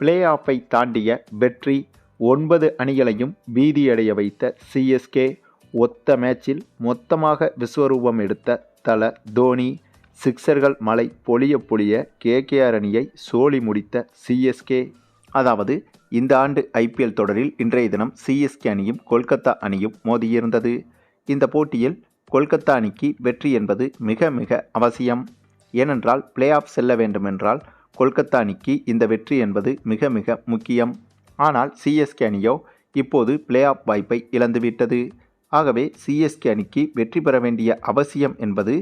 Play ஆஃபை தாண்டிய வெற்றி ஒன்பது அணிகளையும் பீதியடைய வைத்த சிஎஸ்கே ஒத்த மேட்சில் மொத்தமாக விஸ்வரூபம் எடுத்த தல தோனி சிக்சர்கள் மலை பொழிய பொழிய கேகேஆர் அணியை சோழி முடித்த சிஎஸ்கே அதாவது இந்த ஆண்டு ஐபிஎல் தொடரில் இன்றைய தினம் சிஎஸ்கே அணியும் கொல்கத்தா அணியும் மோதியிருந்தது இந்த போட்டியில் கொல்கத்தா அணிக்கு வெற்றி என்பது மிக மிக அவசியம். ஏனென்றால் பிளே ஆஃப் செல்ல வேண்டுமென்றால் கொல்கத்தா அணிக்கு இந்த வெற்றி என்பது மிக மிக முக்கியம். ஆனால் சிஎஸ்கே அணியோ இப்போது பிளே ஆஃப் வாய்ப்பை இழந்துவிட்டது. ஆகவே சிஎஸ்கே அணிக்கு வெற்றி பெற வேண்டிய அவசியம் என்பது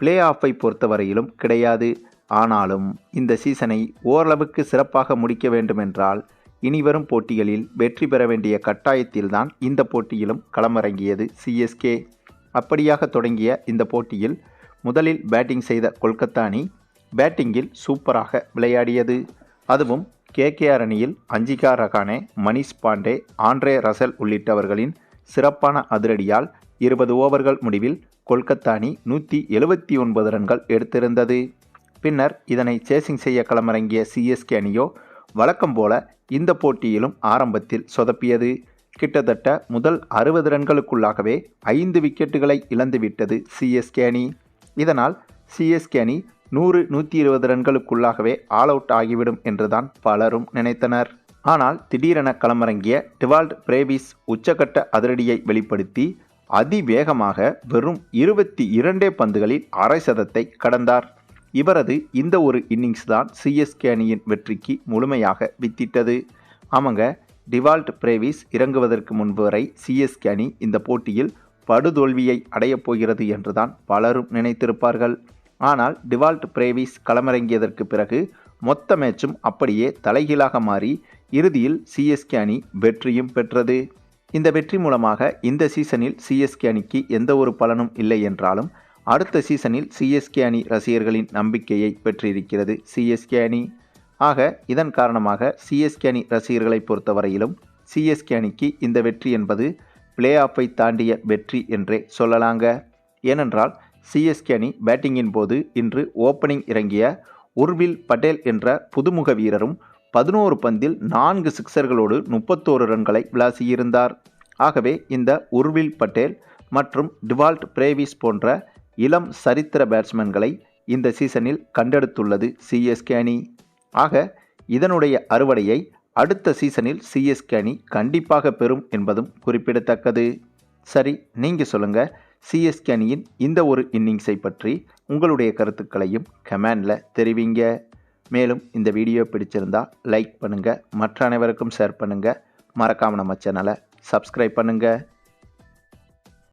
பிளே ஆஃபை பொறுத்தவரையிலும் கிடையாது. ஆனாலும் இந்த சீசனை ஓரளவுக்கு சிறப்பாக முடிக்க வேண்டுமென்றால் இனிவரும் போட்டிகளில் வெற்றி பெற வேண்டிய கட்டாயத்தில்தான் இந்த போட்டியிலும் களமிறங்கியது சிஎஸ்கே அப்படியாக தொடங்கிய இந்த போட்டியில் முதலில் பேட்டிங் செய்த கொல்கத்தா அணி பேட்டிங்கில் சூப்பராக விளையாடியது. அதுவும் கேகேஆர் அணியில் அஞ்சிகா ரகானே மணிஷ் பாண்டே ஆண்ட்ரே ரசல் உள்ளிட்டவர்களின் சிறப்பான அதிரடியால் இருபது ஓவர்கள் முடிவில் கொல்கத்தா அணி நூற்றி எழுபத்தி ஒன்பது ரன்கள் எடுத்திருந்தது. பின்னர் இதனை சேசிங் செய்ய களமிறங்கிய சிஎஸ்கே அணியோ வழக்கம் போல இந்த போட்டியிலும் ஆரம்பத்தில் சொதப்பியது. கிட்டத்தட்ட முதல் அறுபது ரன்களுக்குள்ளாகவே ஐந்து விக்கெட்டுகளை இழந்துவிட்டது சிஎஸ்கே அணி. இதனால் சிஎஸ்கே அணி நூறு நூற்றி இருபது ரன்களுக்குள்ளாகவே ஆல் அவுட் ஆகிவிடும் என்றுதான் பலரும் நினைத்தனர். ஆனால் திடீரென களமிறங்கிய டிவால்ட் பிரேவிஸ் உச்சக்கட்ட அதிரடியை வெளிப்படுத்தி அதிவேகமாக வெறும் இருபத்தி இரண்டே பந்துகளில் அரை சதத்தை கடந்தார். இவரது இந்த ஒரு இன்னிங்ஸ் தான் சிஎஸ்கே அணியின் வெற்றிக்கு முழுமையாக வித்திட்டது. ஆமாங்க டிவால்ட் பிரேவிஸ் இறங்குவதற்கு முன்பு வரை சிஎஸ்கே அணி இந்த போட்டியில் படுதோல்வியை அடையப் போகிறது என்றுதான் பலரும் நினைத்திருப்பார்கள். ஆனால் டிவால்ட் பிரேவிஸ் களமிறங்கியதற்கு பிறகு மொத்த மேட்சும் அப்படியே தலைகீழாக மாறி இறுதியில் சிஎஸ்கே அணி வெற்றியும் பெற்றது. இந்த வெற்றி மூலமாக இந்த சீசனில் சிஎஸ்கே அணிக்கு எந்த ஒரு பலனும் இல்லை என்றாலும் அடுத்த சீசனில் சிஎஸ்கே அணி ரசிகர்களின் நம்பிக்கையை பெற்றிருக்கிறது சிஎஸ்கே அணி. ஆக இதன் காரணமாக சிஎஸ்கே அணி ரசிகர்களை பொறுத்தவரையிலும் சிஎஸ்கே அணிக்கு இந்த வெற்றி என்பது பிளே ஆஃபை தாண்டிய வெற்றி என்றே சொல்லலாங்க. ஏனென்றால் சிஎஸ்கே அணி பேட்டிங்கின் போது இன்று ஓப்பனிங் இறங்கிய உர்வில் பட்டேல் என்ற புதுமுக வீரரும் பதினோரு பந்தில் நான்கு சிக்சர்களோடு முப்பத்தோரு ரன்களை விளாசியிருந்தார். ஆகவே இந்த உர்வில் பட்டேல் மற்றும் டிவால்ட் பிரேவிஸ் போன்ற இளம் சரித்திர பேட்ஸ்மேன்களை இந்த சீசனில் கண்டெடுத்துள்ளது சிஎஸ்கே அணி. ஆக இதனுடைய அறுவடையை அடுத்த சீசனில் சிஎஸ்கே அணி கண்டிப்பாக பெறும் என்பதும் குறிப்பிடத்தக்கது. சரி நீங்கள் சொல்லுங்கள் சிஎஸ்கே அணியின் இந்த ஒரு இன்னிங்ஸை பற்றி உங்களுடைய கருத்துக்களையும் கமெண்டில் தெரிவிங்க. மேலும் இந்த வீடியோ பிடிச்சிருந்தா லைக் பண்ணுங்கள் மற்ற அனைவருக்கும் ஷேர் பண்ணுங்கள் மறக்காமல் நம்ம சேனலை சப்ஸ்கிரைப் பண்ணுங்கள்